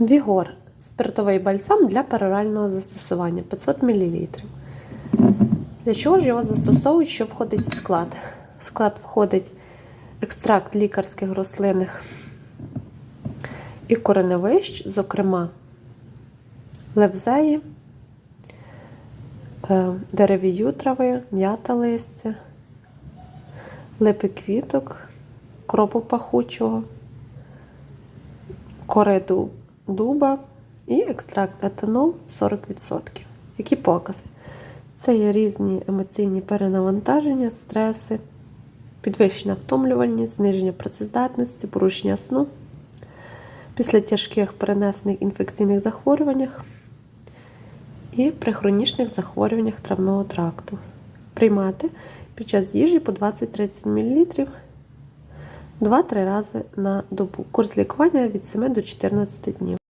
Вігор спиртовий бальзам для перорального застосування 500 мл. Для чого ж його застосовують, що входить в склад? В склад входить екстракт лікарських рослинних і кореневищ, зокрема левзеї, е, деревію трави, м'ята листя, липи квіток, кропу пахучого, кори ду- дуба і екстракт етанол 40%. Які покази? Це є різні емоційні перенавантаження, стреси, підвищена втомлювальність, зниження працездатності, порушення сну після тяжких перенесених інфекційних захворюваннях і при хронічних захворюваннях травного тракту. Приймати під час їжі по 20-30 мл 2-3 рази на добу. Курс лікування від 7 до 14 днів.